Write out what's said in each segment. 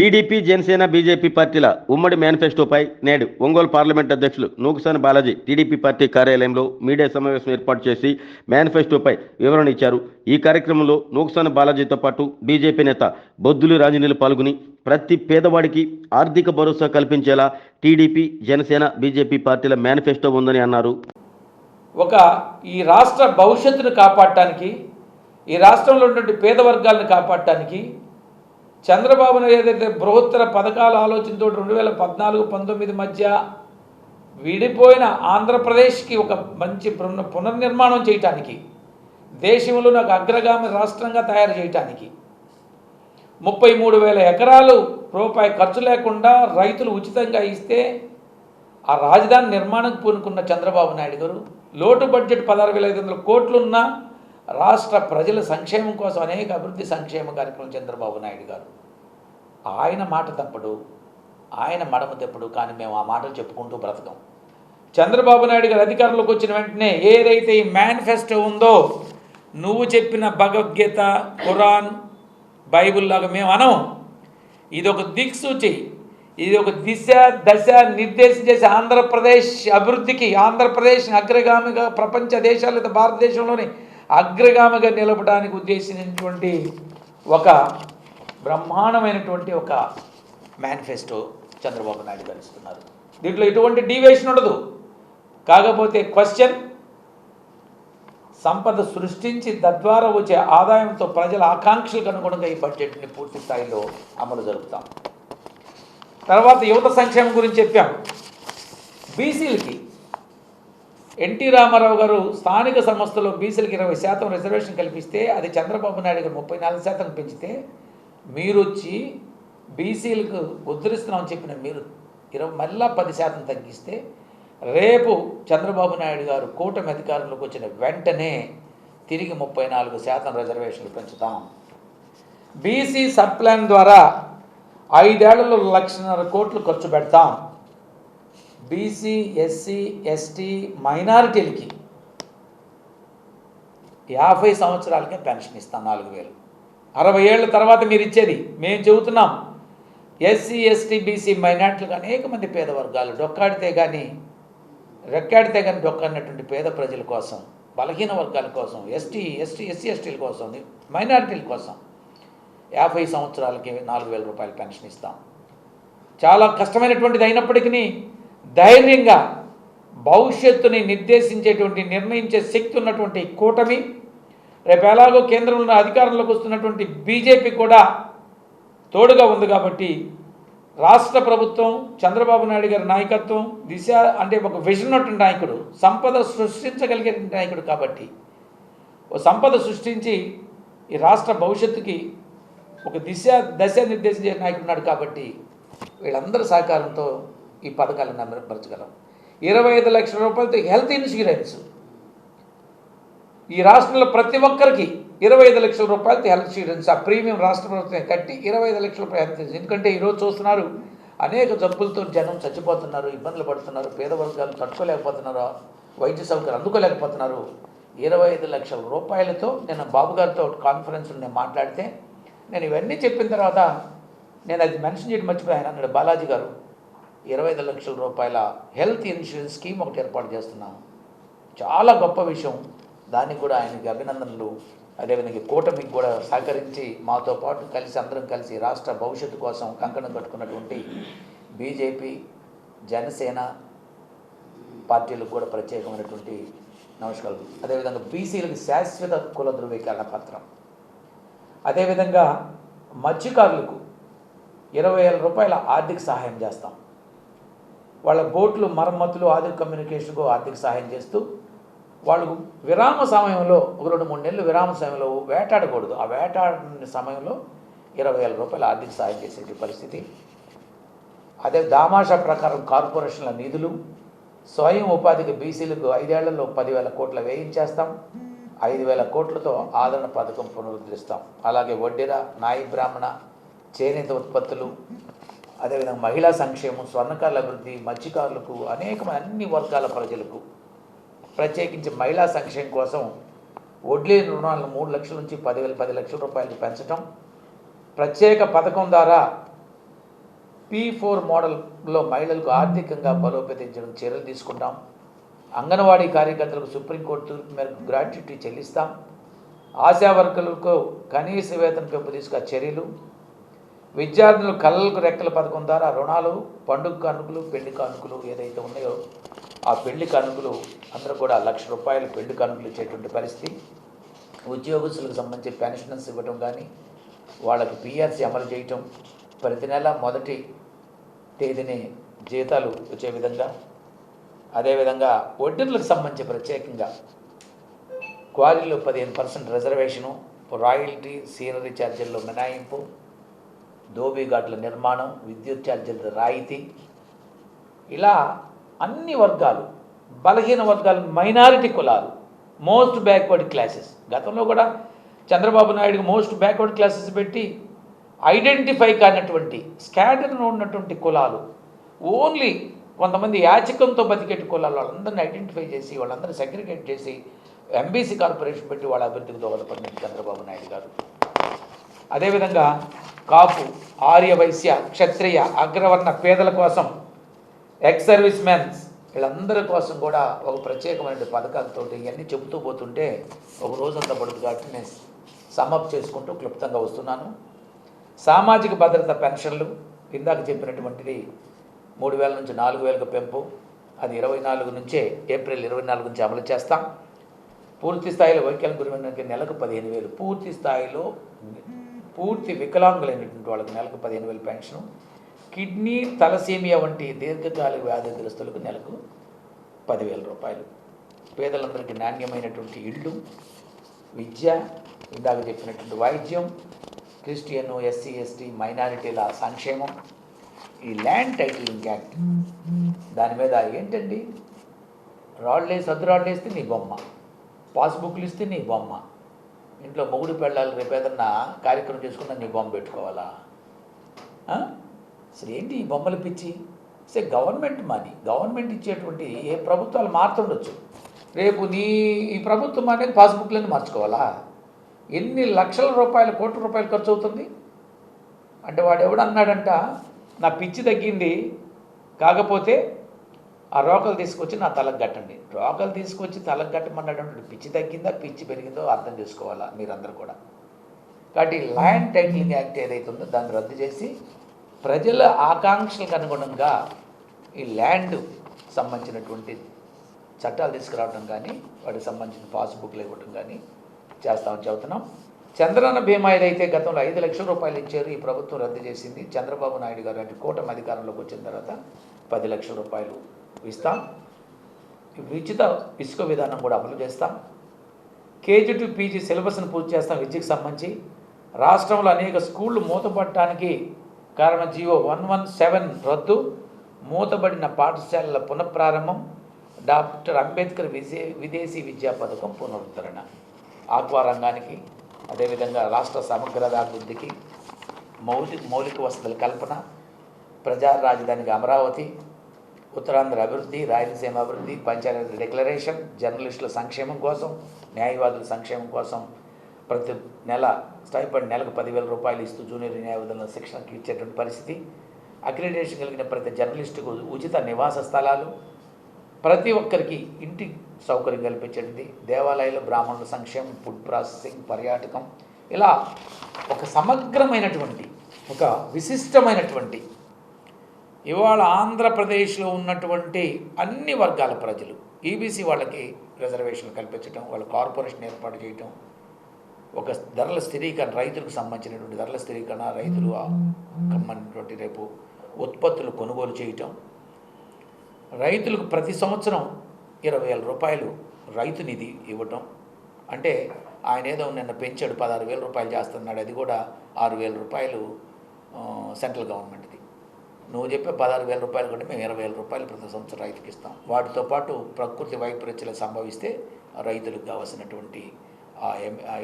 TDP Janasena BJP పార్టీల ఉమ్మడి మేనిఫెస్టోపై నేడు ఒంగోలు పార్లమెంట్ అధ్యక్షులు నూకుసాని బాలాజీ టీడీపీ పార్టీ కార్యాలయంలో మీడియా సమావేశం ఏర్పాటు చేసి మేనిఫెస్టోపై వివరణ ఇచ్చారు. ఈ కార్యక్రమంలో నూకుసాని బాలాజీతో పాటు బీజేపీ నేత బొద్దులు రాజనీలు పాల్గొని ప్రతి పేదవాడికి ఆర్థిక భరోసా కల్పించేలా టీడీపీ జనసేన బీజేపీ పార్టీల మేనిఫెస్టో ఉందని అన్నారు. ఒక ఈ రాష్ట్ర భవిష్యత్తును కాపాడటానికి ఈ రాష్ట్రంలో ఉన్నటువంటి పేద వర్గాలను కాపాడటానికి చంద్రబాబు నాయుడు ఏదైతే బృహత్తర పథకాల ఆలోచనతో రెండు వేల పద్నాలుగు పంతొమ్మిది మధ్య విడిపోయిన ఆంధ్రప్రదేశ్కి ఒక మంచి పున- పునర్నిర్మాణం చేయటానికి దేశంలో నాకు అగ్రగామి రాష్ట్రంగా తయారు చేయటానికి ముప్పై మూడు వేల ఎకరాలు రూపాయి ఖర్చు లేకుండా రైతులు ఉచితంగా ఇస్తే ఆ రాజధాని నిర్మాణం పూనుకున్న చంద్రబాబు నాయుడు గారు లోటు బడ్జెట్ పదహారు వేల ఐదు వందల కోట్లున్న రాష్ట్ర ప్రజల సంక్షేమం కోసం అనేక అభివృద్ధి సంక్షేమ కార్యక్రమం చంద్రబాబు నాయుడు గారు. ఆయన మాట తప్పడు ఆయన మడమ తప్పుడు కానీ మేము ఆ మాటలు చెప్పుకుంటూ బ్రతకం. చంద్రబాబు నాయుడు గారు అధికారంలోకి వచ్చిన వెంటనే ఏదైతే ఈ మేనిఫెస్టో ఉందో నువ్వు చెప్పిన భగవద్గీత ఖురాన్ బైబిల్ లాగా మేము అనం ఇది ఒక దిక్సూచి ఇది ఒక దిశ దశ నిర్దేశం చేసే ఆంధ్రప్రదేశ్ అభివృద్ధికి ఆంధ్రప్రదేశ్ అగ్రగామిగా ప్రపంచ దేశాలు భారతదేశంలోని అగ్రగామిగా నిలపడానికి ఉద్దేశించినటువంటి ఒక బ్రహ్మాండమైనటువంటి ఒక మేనిఫెస్టో చంద్రబాబు నాయుడు గారు దీంట్లో ఎటువంటి డీవియేషన్ ఉండదు. కాకపోతే క్వశ్చన్ సంపద సృష్టించి తద్వారా వచ్చే ఆదాయంతో ప్రజల ఆకాంక్షలకు అనుగుణంగా ఈ బడ్జెట్ని పూర్తి స్థాయిలో అమలు జరుపుతాం. తర్వాత యువత సంక్షేమం గురించి చెప్పాం. బీసీలకి ఎన్టీ రామారావు గారు స్థానిక సంస్థలో బీసీలకు ఇరవై శాతం రిజర్వేషన్ కల్పిస్తే అది చంద్రబాబు నాయుడు గారు ముప్పై నాలుగు శాతం పెంచితే మీరు వచ్చి బీసీలకు ఉద్ధరిస్తున్నామని చెప్పిన మీరు ఇరవై మళ్ళా పది శాతం తగ్గిస్తే రేపు చంద్రబాబు నాయుడు గారు కూటమి అధికారంలోకి వచ్చిన వెంటనే తిరిగి ముప్పై నాలుగు శాతం రిజర్వేషన్లు పెంచుతాం. బీసీ సబ్ ప్లాన్ ద్వారా ఐదేళ్ళలో లక్షన్నర కోట్లు ఖర్చు పెడతాం. బీసీ ఎస్సీ ఎస్టీ మైనారిటీలకి యాభై సంవత్సరాలకే పెన్షన్ ఇస్తాం నాలుగు వేలు. అరవై ఏళ్ళ తర్వాత మీరు ఇచ్చేది. మేము చెబుతున్నాం. ఎస్సీ ఎస్టీ బీసీ మైనార్టీలకు అనేక మంది పేద వర్గాలు డొక్కాడితే కానీ రెక్కాడితే కానీ డొక్కన్నటువంటి పేద ప్రజల కోసం బలహీన వర్గాల కోసం ఎస్టీ ఎస్టీ ఎస్సీ ఎస్టీల కోసం మైనారిటీల కోసం యాభై సంవత్సరాలకి నాలుగు వేల రూపాయలు పెన్షన్ ఇస్తాం. చాలా కష్టమైనటువంటిది అయినప్పటికీ ధైర్యంగా భవిష్యత్తుని నిర్దేశించేటువంటి నిర్ణయించే శక్తి ఉన్నటువంటి కూటమి రేపు ఎలాగో కేంద్రంలో అధికారంలోకి వస్తున్నటువంటి బీజేపీ కూడా తోడుగా ఉంది కాబట్టి రాష్ట్ర ప్రభుత్వం చంద్రబాబు నాయుడు గారి నాయకత్వం దిశ అంటే ఒక విజన్ ఉన్నటువంటి నాయకుడు సంపద సృష్టించగలిగే నాయకుడు కాబట్టి ఓ సంపద సృష్టించి ఈ రాష్ట్ర భవిష్యత్తుకి ఒక దిశ దశ నిర్దేశించే నాయకుడు ఉన్నాడు కాబట్టి వీళ్ళందరి సహకారంతో ఈ పథకాలను అమలుపరచగలం. ఇరవై ఐదు లక్షల రూపాయలతో హెల్త్ ఇన్సూరెన్స్. ఈ రాష్ట్రంలో ప్రతి ఒక్కరికి ఇరవై ఐదు లక్షల రూపాయలతో హెల్త్ ఇన్సూరెన్స్ ఆ ప్రీమియం రాష్ట్ర ప్రభుత్వం కట్టి ఇరవై ఐదు లక్షల రూపాయలు హెల్త్ ఇన్సూరెన్స్. ఎందుకంటే ఈరోజు చూస్తున్నారు అనేక జబ్బులతో జనం చచ్చిపోతున్నారు ఇబ్బందులు పడుతున్నారు పేద వర్గాలు తట్టుకోలేకపోతున్నారు వైద్య సౌకర్యం అందుకోలేకపోతున్నారు. ఇరవై ఐదు లక్షల రూపాయలతో నేను బాబు గారితో కాన్ఫరెన్స్లో నేను మాట్లాడితే నేను ఇవన్నీ చెప్పిన తర్వాత నేను అది మెన్షన్ చేయడం మర్చిపోయాను. అన్నాడు బాలాజీ గారు ఇరవై ఐదు లక్షల రూపాయల హెల్త్ ఇన్సూరెన్స్ స్కీమ్ ఒకటి ఏర్పాటు చేస్తున్నాం. చాలా గొప్ప విషయం. దానికి కూడా ఆయనకి అభినందనలు. అదేవిధంగా కూటమికి కూడా సహకరించి మాతో పాటు కలిసి అందరం కలిసి రాష్ట్ర భవిష్యత్తు కోసం కంకణం కట్టుకున్నటువంటి బీజేపీ జనసేన పార్టీలకు కూడా ప్రత్యేకమైనటువంటి నమస్కారాలు. అదేవిధంగా బీసీలకు శాశ్వత కుల ధృవీకరణ పత్రం. అదేవిధంగా మత్స్యకారులకు ఇరవై వేల రూపాయల ఆర్థిక సహాయం చేస్తాం. వాళ్ళ బోట్లు మరమ్మతులు ఆర్థిక కమ్యూనికేషన్కు ఆర్థిక సహాయం చేస్తూ వాళ్ళు విరామ సమయంలో ఒక రెండు మూడు నెలలు విరామ సమయంలో వేటాడకూడదు. ఆ వేటాడిన సమయంలో ఇరవై వేల రూపాయలు ఆర్థిక సహాయం చేసే పరిస్థితి. అదే దామాషా ప్రకారం కార్పొరేషన్ల నిధులు స్వయం ఉపాధికి బీసీలకు ఐదేళ్ళలో పదివేల కోట్ల వేయించేస్తాం. ఐదు వేల కోట్లతో ఆదరణ పథకం పునరుద్ధరిస్తాం. అలాగే వడ్డీర నాయి బ్రాహ్మణ చేనేత ఉత్పత్తులు అదేవిధంగా మహిళా సంక్షేమం స్వర్ణకారుల అభివృద్ధి మత్స్యకారులకు అనేక అన్ని వర్గాల ప్రజలకు ప్రత్యేకించి మహిళా సంక్షేమం కోసం వడ్లీ రుణాలను మూడు లక్షల నుంచి పదివేల పది లక్షల రూపాయలకు పెంచడం ప్రత్యేక పథకం ద్వారా పీ ఫోర్ మోడల్లో మహిళలకు ఆర్థికంగా బలోపేతించడం చర్యలు తీసుకుంటాం. అంగన్వాడీ కార్యకర్తలకు సుప్రీంకోర్టు తీర్పు మేరకు గ్రాట్యుటీ చెల్లిస్తాం. ఆశా వర్కర్లకు కనీస వేతన పెంపు తీసుకు చర్యలు. విద్యార్థులు కళ్ళకు రెక్కల పథకం ద్వారా రుణాలు పండుగ కానుకలు పెళ్ళి కానుకలు ఏదైతే ఉన్నాయో ఆ పెళ్ళి కానుకలు అందరూ కూడా లక్ష రూపాయలు పెళ్ళి కానుకలు ఇచ్చేటువంటి పరిస్థితి. ఉద్యోగస్తులకు సంబంధించి పెన్షన్స్ ఇవ్వటం కానీ వాళ్ళకి పిఆర్సీ అమలు చేయటం ప్రతి నెల మొదటి తేదీని జీతాలు వచ్చే విధంగా అదేవిధంగా వడ్డీలకు సంబంధించి ప్రత్యేకంగా క్వారీలో పదిహేను పర్సెంట్ రిజర్వేషను రాయల్టీ సీనరీ ఛార్జీల్లో మినాయింపు ఘాట్ల నిర్మాణం విద్యుత్ ఛార్జీల రాయితీ. ఇలా అన్ని వర్గాలు బలహీన వర్గాలు మైనారిటీ కులాలు మోస్ట్ బ్యాక్వర్డ్ క్లాసెస్. గతంలో కూడా Chandrababu Naidu most backward classes పెట్టి ఐడెంటిఫై కానటువంటి స్కాడర్లో ఉన్నటువంటి కులాలు ఓన్లీ కొంతమంది యాచకంతో బతికేటి కులాలు వాళ్ళందరినీ ఐడెంటిఫై చేసి వాళ్ళందరినీ సెగ్రిగేట్ చేసి ఎంబీసీ కార్పొరేషన్ పెట్టి వాళ్ళ అభివృద్ధికి దోహదపడింది చంద్రబాబు నాయుడు గారు. అదేవిధంగా కాపు ఆర్య వైశ్య క్షత్రియ అగ్రవర్ణ పేదల కోసం ఎక్స్ సర్వీస్ మెన్స్ వీళ్ళందరి కోసం కూడా ఒక ప్రత్యేకమైన పథకాలతో ఇవన్నీ చెబుతూ పోతుంటే ఒక రోజంతా పడుతుంది. కాబట్టి నేను సమప్ చేసుకుంటూ క్లుప్తంగా వస్తున్నాను. సామాజిక భద్రత పెన్షన్లు ఇందాక చెప్పినటువంటిది మూడు వేల నుంచి నాలుగు వేలకు పెంపు అది ఇరవై నాలుగు నుంచే ఏప్రిల్ ఇరవై నాలుగు నుంచి అమలు చేస్తాం. పూర్తి స్థాయిలో వైకల్యం గురించి నెలకు పదిహేను వేలు. పూర్తి స్థాయిలో పూర్తి వికలాంగులైనటువంటి వాళ్ళకి నెలకు పదిహేను వేలు పెన్షన్. కిడ్నీ తలసేమియా వంటి దీర్ఘకాలిక వ్యాధిగ్రస్తులకు నెలకు పదివేల రూపాయలు. పేదలందరికీ నాణ్యమైనటువంటి ఇళ్ళు విద్య ఇందాక చెప్పినటువంటి వైద్యం క్రిస్టియన్ ఎస్సీ ఎస్టీ మైనారిటీల సంక్షేమం. ఈ ల్యాండ్ టైటిలింగ్ యాక్ట్ దాని మీద ఏంటండి? రాళ్ళేసి సద్దు రాళ్ళేస్తే నీ బొమ్మ. పాస్బుక్లు ఇస్తే నీ బొమ్మ. ఇంట్లో మొగుడు పెళ్ళాలి రేపు ఏదన్నా కార్యక్రమం చేసుకున్నా నీ బొమ్మ పెట్టుకోవాలా? అసలు ఏంటి ఈ బొమ్మలు పిచ్చి? సే గవర్నమెంట్ మనీ గవర్నమెంట్ ఇచ్చేటువంటి ఏ ప్రభుత్వాలు మారుతుండొచ్చు. రేపు నీ ఈ ప్రభుత్వం అనేది పాస్బుక్లను మార్చుకోవాలా? ఎన్ని లక్షల రూపాయలు కోట్ల రూపాయలు ఖర్చు అవుతుంది అంటే వాడు ఎవడన్నాడంట? నా పిచ్చి తగ్గింది. కాకపోతే ఆ రోకలు తీసుకొచ్చి నా తలకు కట్టండి. రోకలు తీసుకొచ్చి తలకు కట్టమన్నటువంటి పిచ్చి తగ్గిందా పిచ్చి పెరిగిందో అర్థం చేసుకోవాలా మీరందరూ కూడా. కాబట్టి ల్యాండ్ టైటిలింగ్ యాక్ట్ ఏదైతే ఉందో దాన్ని రద్దు చేసి ప్రజల ఆకాంక్షలకు అనుగుణంగా ఈ ల్యాండ్ సంబంధించినటువంటి చట్టాలు తీసుకురావడం కానీ వాటికి సంబంధించిన పాస్బుక్లు ఇవ్వడం కానీ చేస్తామని చెబుతున్నాం. చంద్రన్న బీమా ఏదైతే గతంలో ఐదు లక్షల రూపాయలు ఇచ్చారు ఈ ప్రభుత్వం రద్దు చేసింది. చంద్రబాబు నాయుడు గారు అంటే కూటమి అధికారంలోకి వచ్చిన తర్వాత పది లక్షల రూపాయలు ఇస్తాం. ఉచిత ఇసుక విధానం కూడా అమలు చేస్తాం. కేజీ టు పీజీ సిలబస్ను పూర్తి చేస్తాం విద్యకు సంబంధించి. రాష్ట్రంలో అనేక స్కూళ్ళు మూతపడటానికి కారణం జియో వన్ వన్ సెవెన్ రద్దు మూతబడిన పాఠశాలల పునఃప్రారంభం డాక్టర్ అంబేద్కర్ విజే విదేశీ విద్యా పథకం పునరుద్ధరణ. ఆక్వా రంగానికి అదేవిధంగా రాష్ట్ర సమగ్ర అభివృద్ధికి మౌలిక మౌలిక వసతుల కల్పన ప్రజా రాజధానికి అమరావతి ఉత్తరాంధ్ర అభివృద్ధి రాయలసీమ అభివృద్ధి పంచాయతీ డిక్లరేషన్ జర్నలిస్టుల సంక్షేమం కోసం న్యాయవాదుల సంక్షేమం కోసం ప్రతి నెల స్టైపండ్ నెలకు పదివేల రూపాయలు ఇస్తూ జూనియర్ న్యాయవాదులను శిక్షణకి ఇచ్చేటువంటి పరిస్థితి. అక్రిడేషన్ కలిగిన ప్రతి జర్నలిస్టుకు ఉచిత నివాస స్థలాలు. ప్రతి ఒక్కరికి ఇంటి సౌకర్యం కల్పించేది దేవాలయాలు బ్రాహ్మణుల సంక్షేమం ఫుడ్ ప్రాసెసింగ్ పర్యాటకం. ఇలా ఒక సమగ్రమైనటువంటి ఒక విశిష్టమైనటువంటి ఇవాళ ఆంధ్రప్రదేశ్లో ఉన్నటువంటి అన్ని వర్గాల ప్రజలు ఈబీసీ వాళ్ళకి రిజర్వేషన్ కల్పించడం వాళ్ళ కార్పొరేషన్ ఏర్పాటు చేయటం ఒక ధరల స్థిరీకరణ రైతులకు సంబంధించినటువంటి ధరల స్థిరీకరణ రైతులు కమ్మనటువంటి రేపు ఉత్పత్తులు కొనుగోలు చేయటం. రైతులకు ప్రతి సంవత్సరం ఇరవై వేల రూపాయలు రైతు నిధి ఇవ్వటం. అంటే ఆయన ఏదో నిన్న పెంచాడు పదహారు వేల రూపాయలు చేస్తున్నాడు అది కూడా ఆరు వేల రూపాయలు సెంట్రల్ గవర్నమెంట్ది. నువ్వు చెప్పే పదహారు వేల రూపాయలు కూడా మేము ఇరవై వేల రూపాయలు ప్రతి సంవత్సరం రైతుకి ఇస్తాం. వాటితో పాటు ప్రకృతి వైపరీత్యాలు సంభవిస్తే రైతులకు కావాల్సినటువంటి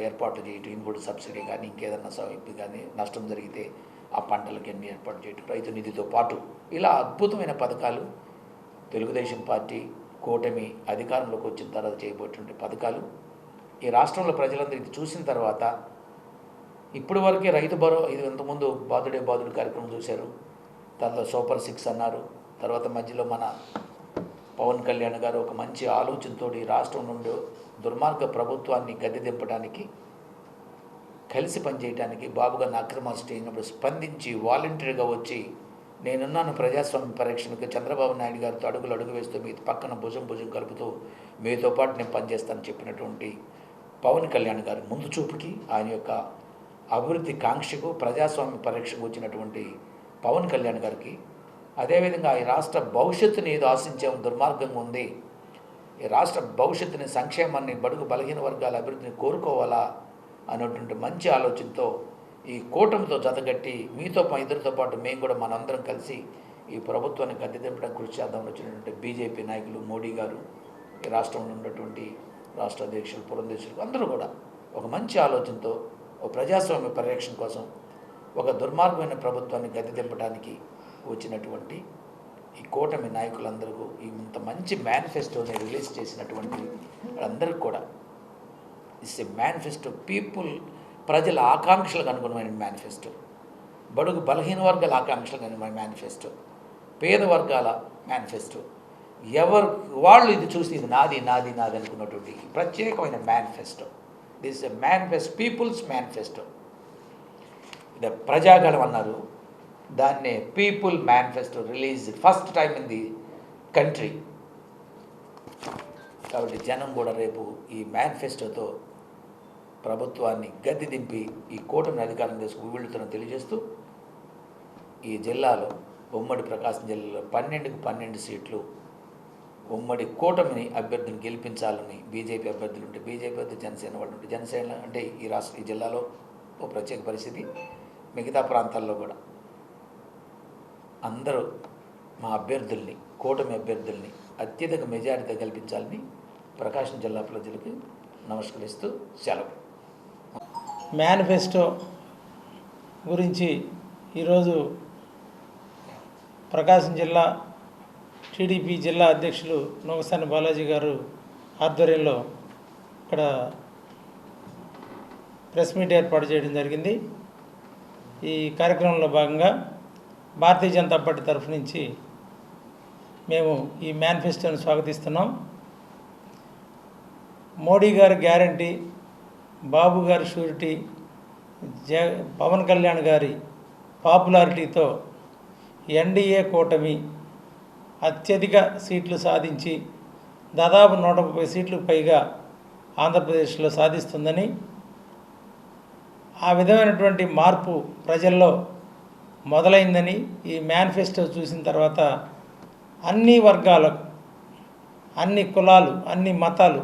ఏర్పాట్లు చేయటం ఇన్పుట్ సబ్సిడీ కానీ ఇంకేదన్నా సౌకర్యం కానీ నష్టం జరిగితే ఆ పంటలకి అన్ని ఏర్పాటు చేయటం రైతు నిధితో పాటు ఇలా అద్భుతమైన పథకాలు తెలుగుదేశం పార్టీ కూటమి అధికారంలోకి వచ్చిన తర్వాత చేయబోయేటువంటి పథకాలు. ఈ రాష్ట్రంలో ప్రజలందరూ ఇది చూసిన తర్వాత ఇప్పటి వరకే రైతు భరో ఇది ఇంతకుముందు బాధుడే బాధుడు కార్యక్రమం చూశారు. దాంట్లో సూపర్ సిక్స్ అన్నారు. తర్వాత మధ్యలో మన పవన్ కళ్యాణ్ గారు ఒక మంచి ఆలోచనతో ఈ రాష్ట్రం నుండి దుర్మార్గ ప్రభుత్వాన్ని గద్దె దింపడానికి కలిసి పనిచేయడానికి బాబు గారిని అక్రమాలు చేసినప్పుడు స్పందించి వాలంటరీగా వచ్చి నేనున్నాను ప్రజాస్వామ్య పరీక్షణకు చంద్రబాబు నాయుడు గారితో అడుగులు అడుగు వేస్తూ మీ పక్కన భుజం భుజం కలుపుతూ మీతో పాటు నేను పనిచేస్తానని చెప్పినటువంటి పవన్ కళ్యాణ్ గారి ముందు చూపుకి ఆయన యొక్క అభివృద్ధి కాంక్షకు ప్రజాస్వామ్య పరీక్షకు వచ్చినటువంటి పవన్ కళ్యాణ్ గారికి అదేవిధంగా ఈ రాష్ట్ర భవిష్యత్తుని ఏదో ఆశించే దుర్మార్గంగా ఉంది. ఈ రాష్ట్ర భవిష్యత్తుని సంక్షేమాన్ని బడుగు బలహీన వర్గాల అభివృద్ధిని కోరుకోవాలా అనేటువంటి మంచి ఆలోచనతో ఈ కూటమితో జతగట్టి మీతో ఇద్దరితో పాటు మేము కూడా మనందరం కలిసి ఈ ప్రభుత్వాన్ని గద్దెదింపడం కృషి చేద్దామని వచ్చినటువంటి బీజేపీ నాయకులు మోడీ గారు ఈ రాష్ట్రంలో ఉన్నటువంటి రాష్ట్ర అధ్యక్షులు పురంధేశ్వరులు అందరూ కూడా ఒక మంచి ఆలోచనతో ఒక ప్రజాస్వామ్య పరిరక్షణ కోసం ఒక దుర్మార్గమైన ప్రభుత్వాన్ని గతి దింపడానికి వచ్చినటువంటి ఈ కూటమి నాయకులందరికీ ఈ ఇంత మంచి మేనిఫెస్టోని రిలీజ్ చేసినటువంటి వాళ్ళందరికీ కూడా ఇట్స్ ఎ మేనిఫెస్టో పీపుల్ ప్రజల ఆకాంక్షలకు అనుగుణమైన మేనిఫెస్టో బడుగు బలహీన వర్గాల ఆకాంక్షలకు అనుగుణమైన మేనిఫెస్టో పేద వర్గాల మేనిఫెస్టో ఎవరు వాళ్ళు ఇది చూసి ఇది నాది నాది నాది అనుకున్నటువంటి ప్రత్యేకమైన manifesto this a manifest people's manifesto Prajagalam అన్నారు. దాన్నే people manifesto release first time in the country. కాబట్టి జనం కూడా రేపు ఈ మేనిఫెస్టోతో ప్రభుత్వాన్ని గద్దె దింపి ఈ కూటమిని అధికారం తీసుకు వీళ్ళుతున్న తెలియజేస్తూ ఈ జిల్లాలో ఉమ్మడి ప్రకాశం జిల్లాలో పన్నెండుకు పన్నెండు సీట్లు ఉమ్మడి కూటమిని అభ్యర్థిని గెలిపించాలని బీజేపీ అభ్యర్థులు ఉంటే బీజేపీ అభ్యర్థి జనసేన వాళ్ళు ఉంటే జనసేన అంటే ఈ రాష్ట్ర ఈ జిల్లాలో ఓ ప్రత్యేక పరిస్థితి. మిగతా ప్రాంతాల్లో కూడా. అందరూ మా అభ్యర్థుల్ని కూటమి అభ్యర్థుల్ని అత్యధిక మెజారిటీ కల్పించాలని ప్రకాశం జిల్లా ప్రజలకు నమస్కరిస్తూ సెలవు. మేనిఫెస్టో గురించి ఈరోజు ప్రకాశం జిల్లా టీడీపీ జిల్లా అధ్యక్షులు నోగసాని బాలాజీ గారు ఆధ్వర్యంలో ఇక్కడ ప్రెస్ మీట్ ఏర్పాటు చేయడం జరిగింది. ఈ కార్యక్రమంలో భాగంగా భారతీయ జనతా పార్టీ తరఫు నుంచి మేము ఈ మేనిఫెస్టోని స్వాగతిస్తున్నాం. మోడీ గారి గ్యారంటీ బాబు గారి షూరిటీ జ పవన్ కళ్యాణ్ గారి పాపులారిటీతో ఎన్డీఏ కూటమి అత్యధిక సీట్లు సాధించి దాదాపు నూట ముప్పై సీట్లకు పైగా ఆంధ్రప్రదేశ్లో సాధిస్తుందని ఆ విధమైనటువంటి మార్పు ప్రజల్లో మొదలైందని ఈ మేనిఫెస్టో చూసిన తర్వాత అన్ని వర్గాలకు అన్ని కులాలు అన్ని మతాలు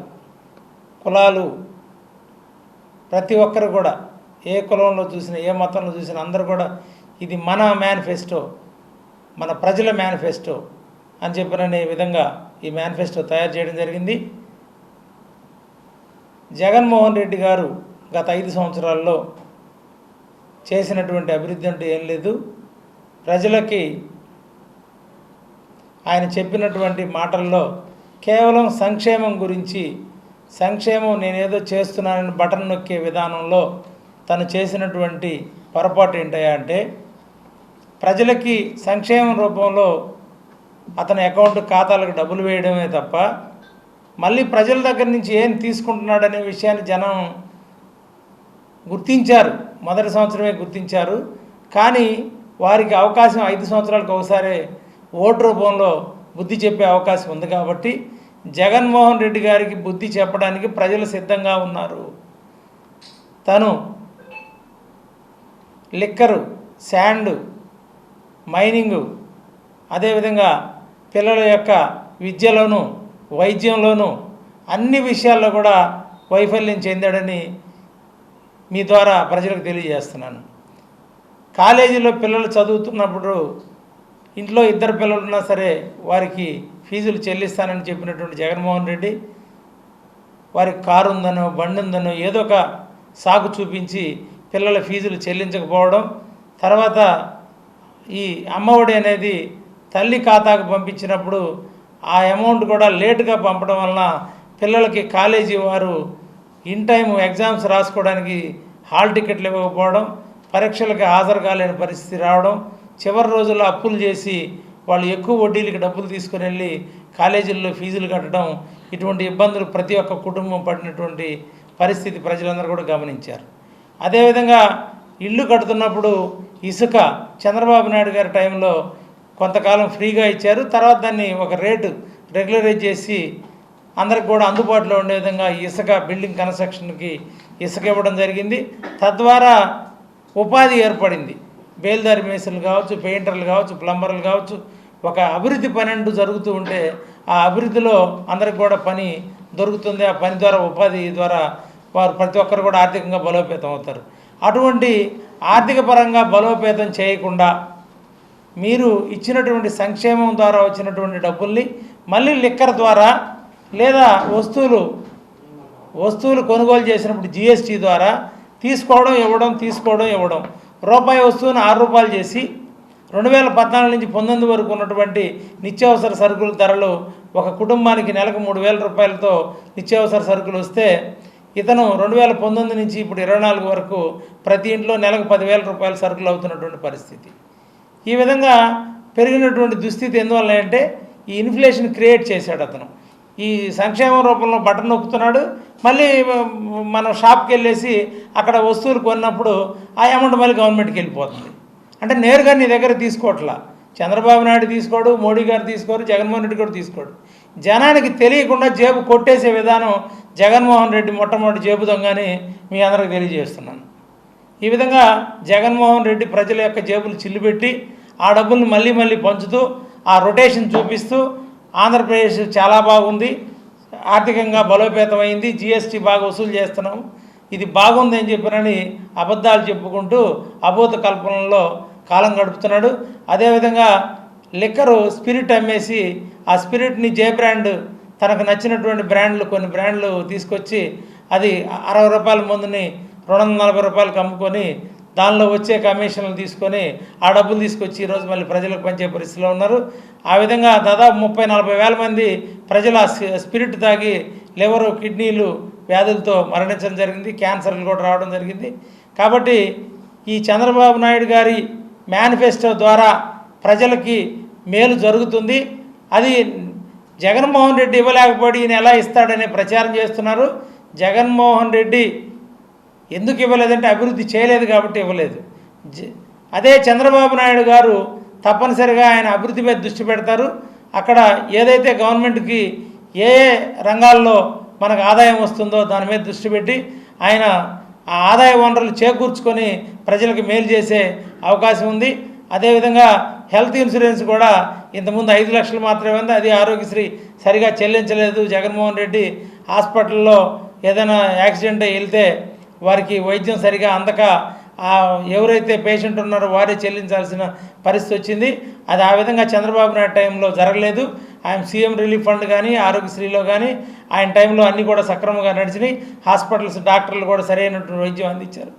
కులాలు ప్రతి ఒక్కరు కూడా ఏ కులంలో చూసినా ఏ మతంలో చూసినా అందరూ కూడా ఇది మన మేనిఫెస్టో మన ప్రజల మేనిఫెస్టో అని చెప్పిననే విధంగా ఈ మేనిఫెస్టో తయారు చేయడం జరిగింది. జగన్మోహన్ రెడ్డి గారు గత ఐదు సంవత్సరాల్లో చేసినటువంటి అభివృద్ధి అంటూ ఏం లేదు. ప్రజలకి ఆయన చెప్పినటువంటి మాటల్లో కేవలం సంక్షేమం గురించి సంక్షేమం నేనేదో చేస్తున్నానని బటన్ నొక్కే విధానంలో తను చేసినటువంటి పొరపాటు ఏంటయ్యా అంటే ప్రజలకి సంక్షేమం రూపంలో అతని అకౌంట్ ఖాతాలకు డబ్బులు వేయడమే తప్ప మళ్ళీ ప్రజల దగ్గర నుంచి ఏం తీసుకుంటున్నాడనే విషయాన్ని జనం గుర్తించారు. మొదటి సంవత్సరమే గుర్తించారు. కానీ వారికి అవకాశం ఐదు సంవత్సరాలకు ఒకసారి ఓటు రూపంలో బుద్ధి చెప్పే అవకాశం ఉంది కాబట్టి జగన్మోహన్ రెడ్డి గారికి బుద్ధి చెప్పడానికి ప్రజలు సిద్ధంగా ఉన్నారు. తను లిక్కరు శాండ్ మైనింగు అదేవిధంగా పిల్లల యొక్క విద్యలోను వైద్యంలోను అన్ని విషయాల్లో కూడా వైఫల్యం చెందాడని మీ ద్వారా ప్రజలకు తెలియజేస్తున్నాను. కాలేజీలో పిల్లలు చదువుతున్నప్పుడు ఇంట్లో ఇద్దరు పిల్లలు ఉన్నా సరే వారికి ఫీజులు చెల్లిస్తానని చెప్పినటువంటి జగన్మోహన్ రెడ్డి వారికి కారు ఉందనో బండి ఉందనో ఏదో ఒక సాకు చూపించి పిల్లల ఫీజులు చెల్లించకపోవడం తర్వాత ఈ అమ్మఒడి అనేది తల్లి ఖాతాకు పంపించినప్పుడు ఆ అమౌంట్ కూడా లేటుగా పంపడం వలన పిల్లలకి కాలేజీ వారు ఇన్ టైం ఎగ్జామ్స్ రాసుకోవడానికి హాల్ టికెట్లు ఇవ్వకపోవడం పరీక్షలకు హాజరు కాలేని పరిస్థితి రావడం చివరి రోజుల్లో అప్పులు చేసి వాళ్ళు ఎక్కువ వడ్డీలకి డబ్బులు తీసుకుని వెళ్ళి కాలేజీల్లో ఫీజులు కట్టడం ఇటువంటి ఇబ్బందులు ప్రతి ఒక్క కుటుంబం పడినటువంటి పరిస్థితి ప్రజలందరూ కూడా గమనించారు. అదేవిధంగా ఇల్లు కడుతున్నప్పుడు ఇసుక చంద్రబాబు నాయుడు గారి టైంలో కొంతకాలం ఫ్రీగా ఇచ్చారు. తర్వాత దాన్ని ఒక రేటు రెగ్యులరైజ్ చేసి అందరికి కూడా అందుబాటులో ఉండే విధంగా ఇసుక బిల్డింగ్ కన్స్ట్రక్షన్కి ఇసుక ఇవ్వడం జరిగింది. తద్వారా ఉపాధి ఏర్పడింది. బేల్దారి మేసులు కావచ్చు పెయింటర్లు కావచ్చు ప్లంబర్లు కావచ్చు ఒక అభివృద్ధి పని అంటూ జరుగుతూ ఉంటే ఆ అభివృద్ధిలో అందరికి కూడా పని దొరుకుతుంది. ఆ పని ద్వారా ఉపాధి ద్వారా వారు ప్రతి ఒక్కరు కూడా ఆర్థికంగా బలోపేతం అవుతారు. అటువంటి ఆర్థిక పరంగా బలోపేతం చేయకుండా మీరు ఇచ్చినటువంటి సంక్షేమం ద్వారా వచ్చినటువంటి డబ్బుల్ని మళ్ళీ లిక్కర్ ద్వారా లేదా వస్తువులు వస్తువులు కొనుగోలు చేసినప్పుడు జిఎస్టీ ద్వారా తీసుకోవడం ఇవ్వడం తీసుకోవడం ఇవ్వడం. రూపాయి వస్తువును ఆరు రూపాయలు చేసి రెండు వేల పద్నాలుగు నుంచి పంతొమ్మిది వరకు ఉన్నటువంటి నిత్యావసర సరుకుల ధరలు ఒక కుటుంబానికి నెలకు మూడు వేల రూపాయలతో నిత్యావసర సరుకులు వస్తే ఇతను రెండు వేల పంతొమ్మిది నుంచి ఇప్పుడు ఇరవై నాలుగు వరకు ప్రతి ఇంట్లో నెలకు పదివేల రూపాయల సరుకులు అవుతున్నటువంటి పరిస్థితి. ఈ విధంగా పెరిగినటువంటి దుస్థితి ఎందువల్ల అంటే ఈ ఇన్ఫ్లేషన్ క్రియేట్ చేశాడు అతను. ఈ సంక్షేమ రూపంలో బటన్ నొక్కుతున్నాడు. మళ్ళీ మనం షాప్కి వెళ్ళేసి అక్కడ వస్తువులు కొన్నప్పుడు ఆ అమౌంట్ మళ్ళీ గవర్నమెంట్కి వెళ్ళిపోతుంది అంటే నేరుగా నీ దగ్గర తీసుకోవట్లా. చంద్రబాబు నాయుడు తీసుకోడు మోడీ గారు తీసుకోరు జగన్మోహన్ రెడ్డి కూడా తీసుకోడు. జనానికి తెలియకుండా జేబు కొట్టేసే విధానం జగన్మోహన్ రెడ్డి మొట్టమొదటి జేబు దొంగని మీ అందరికి తెలియజేస్తున్నాను. ఈ విధంగా జగన్మోహన్ రెడ్డి ప్రజల యొక్క జేబులు చిల్లుపెట్టి ఆ డబ్బుల్ని మళ్ళీ మళ్ళీ పంచుతూ ఆ రొటేషన్ చూపిస్తూ ఆంధ్రప్రదేశ్ చాలా బాగుంది. ఆర్థికంగా బలోపేతమైంది. జిఎస్టీ బాగా వసూలు చేస్తున్నాం. ఇది బాగుంది అని చెప్పినని అబద్ధాలు చెప్పుకుంటూ అబోధ కల్పనలో కాలం గడుపుతున్నాడు. అదేవిధంగా లిక్కరు స్పిరిట్ అమ్మేసి ఆ స్పిరిట్ని జే బ్రాండ్ తనకు నచ్చినటువంటి బ్రాండ్లు కొన్ని బ్రాండ్లు తీసుకొచ్చి అది అరవై రూపాయల మందుని రెండు వందల నలభై రూపాయలకు అమ్ముకొని దానిలో వచ్చే కమిషన్లు తీసుకొని ఆ డబ్బులు తీసుకొచ్చి ఈరోజు మళ్ళీ ప్రజలకు పంచే పరిస్థితిలో ఉన్నారు. ఆ విధంగా దాదాపు ముప్పై నలభై వేల మంది ప్రజలు ఆ స్పిరిట్ తాగి లివరు కిడ్నీలు వ్యాధులతో మరణించడం జరిగింది. క్యాన్సర్లు కూడా రావడం జరిగింది. కాబట్టి ఈ చంద్రబాబు నాయుడు గారి మేనిఫెస్టో ద్వారా ప్రజలకి మేలు జరుగుతుంది. అది జగన్మోహన్ రెడ్డి ఇవ్వలేకపోయి ఈయన ఎలా ఇస్తాడనే ప్రచారం చేస్తున్నారు. జగన్మోహన్ రెడ్డి ఎందుకు ఇవ్వలేదంటే అభివృద్ధి చేయలేదు కాబట్టి ఇవ్వలేదు. జ- అదే చంద్రబాబు నాయుడు గారు తప్పనిసరిగా ఆయన అభివృద్ధి మీద దృష్టి పెడతారు. అక్కడ ఏదైతే గవర్నమెంట్కి ఏ రంగాల్లో మనకు ఆదాయం వస్తుందో దాని మీద దృష్టి పెట్టి ఆయన ఆ ఆదాయ వనరులు చేకూర్చుకొని ప్రజలకు మేలు చేసే అవకాశం ఉంది. అదేవిధంగా హెల్త్ ఇన్సూరెన్స్ కూడా ఇంతకుముందు ఐదు లక్షలు మాత్రమే ఉంది. అది ఆరోగ్యశ్రీ సరిగా చెల్లించలేదు. జగన్మోహన్ రెడ్డి హాస్పిటల్లో ఏదైనా యాక్సిడెంట్ వెళ్తే వారికి వైద్యం సరిగా అందక ఎవరైతే పేషెంట్ ఉన్నారో వారే చెల్లించాల్సిన పరిస్థితి వచ్చింది. అది ఆ విధంగా చంద్రబాబు నాయుడు టైంలో జరగలేదు. ఆయన సీఎం రిలీఫ్ ఫండ్ కానీ ఆరోగ్యశ్రీలో కానీ ఆయన టైంలో అన్నీ కూడా సక్రమంగా నడిచినాయి. హాస్పిటల్స్ డాక్టర్లు కూడా సరైనటువంటి వైద్యం అందించారు.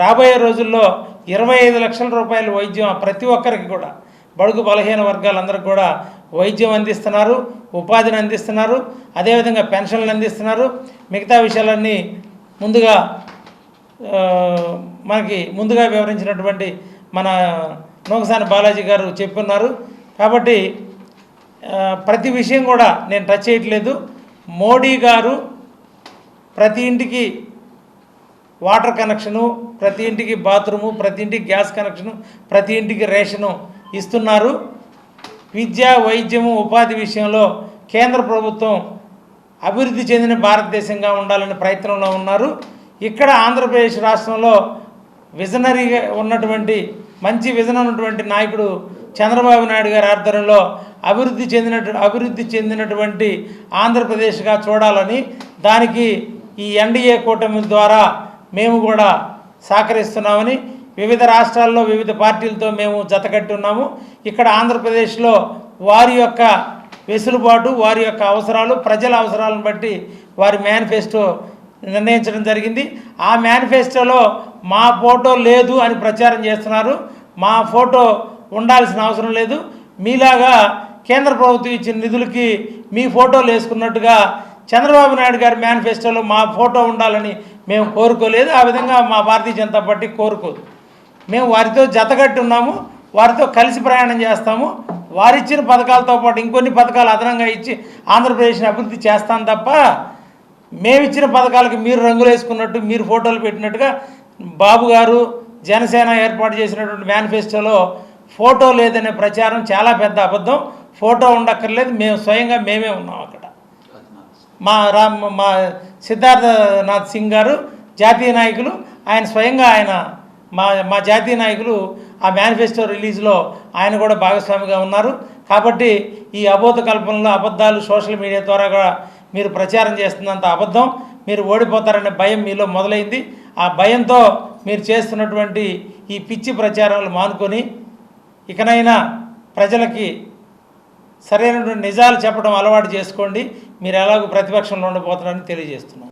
రాబోయే రోజుల్లో ఇరవై ఐదు లక్షల రూపాయల వైద్యం ప్రతి ఒక్కరికి కూడా బడుగు బలహీన వర్గాలందరికీ కూడా వైద్యం అందిస్తున్నారు ఉపాధిని అందిస్తున్నారు అదేవిధంగా పెన్షన్లు అందిస్తున్నారు. మిగతా విషయాలన్నీ ముందుగా మనకి ముందుగా వివరించినటువంటి మన నోకసాని బాలాజీ గారు చెప్పున్నారు. కాబట్టి ప్రతి విషయం కూడా నేను టచ్ చేయట్లేదు. మోడీ గారు ప్రతి ఇంటికి వాటర్ కనెక్షను ప్రతి ఇంటికి బాత్రూము ప్రతి ఇంటికి గ్యాస్ కనెక్షను ప్రతి ఇంటికి రేషను ఇస్తున్నారు. విద్య వైద్యము ఉపాధి విషయంలో కేంద్ర ప్రభుత్వం అభివృద్ధి చెందిన భారతదేశంగా ఉండాలనే ప్రయత్నంలో ఉన్నారు. ఇక్కడ ఆంధ్రప్రదేశ్ రాష్ట్రంలో విజనరీగా ఉన్నటువంటి మంచి విజన్ ఉన్నటువంటి నాయకుడు చంద్రబాబు నాయుడు గారి ఆధ్వర్యంలో అభివృద్ధి చెందిన అభివృద్ధి చెందినటువంటి ఆంధ్రప్రదేశ్గా చూడాలని దానికి ఈ ఎన్డీఏ కూటమి ద్వారా మేము కూడా సహకరిస్తున్నామని వివిధ రాష్ట్రాల్లో వివిధ పార్టీలతో మేము జతకట్టి ఉన్నాము ఇక్కడ ఆంధ్రప్రదేశ్లో వారి యొక్క వెసులుబాటు వారి యొక్క అవసరాలు ప్రజల అవసరాలను బట్టి వారి మేనిఫెస్టో నిర్ణయించడం జరిగింది. ఆ మేనిఫెస్టోలో మా ఫోటో లేదు అని ప్రచారం చేస్తున్నారు. మా ఫోటో ఉండాల్సిన అవసరం లేదు. మీలాగా కేంద్ర ప్రభుత్వం ఇచ్చిన నిధులకి మీ ఫోటోలు వేసుకున్నట్టుగా చంద్రబాబు నాయుడు గారి మేనిఫెస్టోలో మా ఫోటో ఉండాలని మేము కోరుకోలేదు. ఆ విధంగా మా భారతీయ జనతా పార్టీ కోరుకోదు. మేము వారితో జతగట్టి ఉన్నాము. వారితో కలిసి ప్రయాణం చేస్తాము. వారిచ్చిన పథకాలతో పాటు ఇంకొన్ని పథకాలు అదనంగా ఇచ్చి ఆంధ్రప్రదేశ్ని అభివృద్ధి చేస్తాం తప్ప మేమిచ్చిన పథకాలకు మీరు రంగులు వేసుకున్నట్టు మీరు ఫోటోలు పెట్టినట్టుగా బాబు గారు జనసేన ఏర్పాటు చేసినటువంటి మేనిఫెస్టోలో ఫోటో లేదనే ప్రచారం చాలా పెద్ద అబద్ధం. ఫోటో ఉండక్కర్లేదు మేము స్వయంగా మేమే ఉన్నాం అక్కడ. మా రామ్ మా సిద్ధార్థనాథ్ సింగ్ గారు జాతీయ నాయకులు ఆయన స్వయంగా ఆయన మా మా జాతీయ నాయకులు ఆ మేనిఫెస్టో రిలీజ్లో ఆయన కూడా భాగస్వామిగా ఉన్నారు. కాబట్టి ఈ అబోధ కల్పనలు అబద్ధాలు సోషల్ మీడియా ద్వారా కూడా మీరు ప్రచారం చేస్తున్నంత అబద్ధం మీరు ఓడిపోతారనే భయం మీలో మొదలైంది. ఆ భయంతో మీరు చేస్తున్నటువంటి ఈ పిచ్చి ప్రచారాలు మానుకొని ఇకనైనా ప్రజలకి సరైనటువంటి నిజాలు చెప్పడం అలవాటు చేసుకోండి. మీరు ఎలాగో ప్రతిపక్షంలో ఉండబోతున్నారని తెలియజేస్తున్నాం.